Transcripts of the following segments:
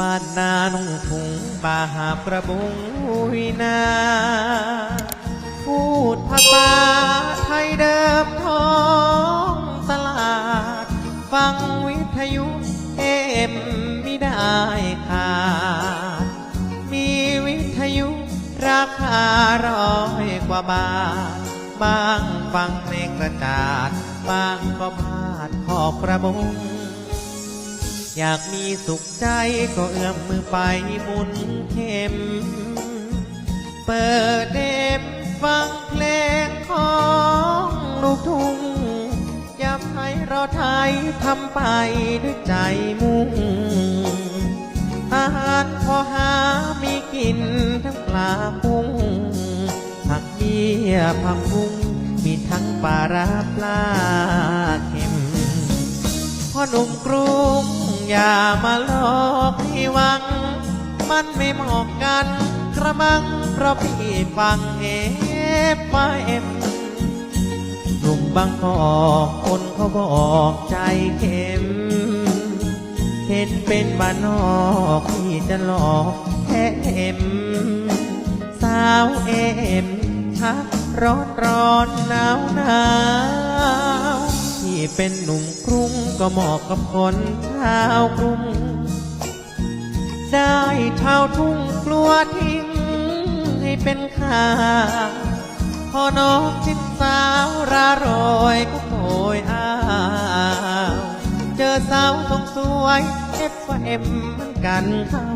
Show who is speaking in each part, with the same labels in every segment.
Speaker 1: บ้านนานุ่งถุงบาหาบกระบุงวินา พูดภาษาไทยเดิมท้องตลาด ฟังวิทยุเอ็มไม่ได้ขาดมีวิทยุราคาร้อยกว่าบาท บางฟังเพลงกระจาด บางก็พาดขอบกระบุง อยากมีสุขใจก็เอื้อมมือไปมุนเข็ม เปิดเดมฟังเพลงของลูกทุ่งอยากให้เราไทยทำไปด้วยใจมุ่ง อาหารพอหามีกินทั้งปลาปุ้งผักเบี้ยผักบุ้งมีทั้งปลาร้าปลาเค็มพ่อหนุ่มกรุง อย่ามาหลอกให้หวัง มันไม่เหมาะกันกระมังเพราะพี่ฟังเอฟเอ็มหนุ่มบางกอกคนเขาบอกใจเข็ม เห็นเป็นบ้านนอกที่จะหลอกแค่เอ็ม สาวเอ็มชักร้อนร้อนหนาวหนาวที่เป็นหนุ่มกรุง ก็เหมาะกับคนชาวกรุง ได้เท่าทุ่งกลัวทิ้งให้เป็นข่าวพอนกชิดสาวราโรยก็โอยอ้าวเจอสาวทรงสวยเอฟเอ็มมือนกันเข้า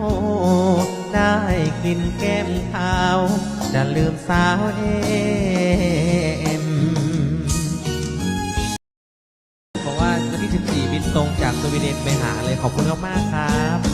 Speaker 1: ได้กลิ่นแก้มขาว จะลืมสาวเอ็ ที่ 14 บินตรงจากสวีเดนไปหาเลยขอบคุณมากๆครับ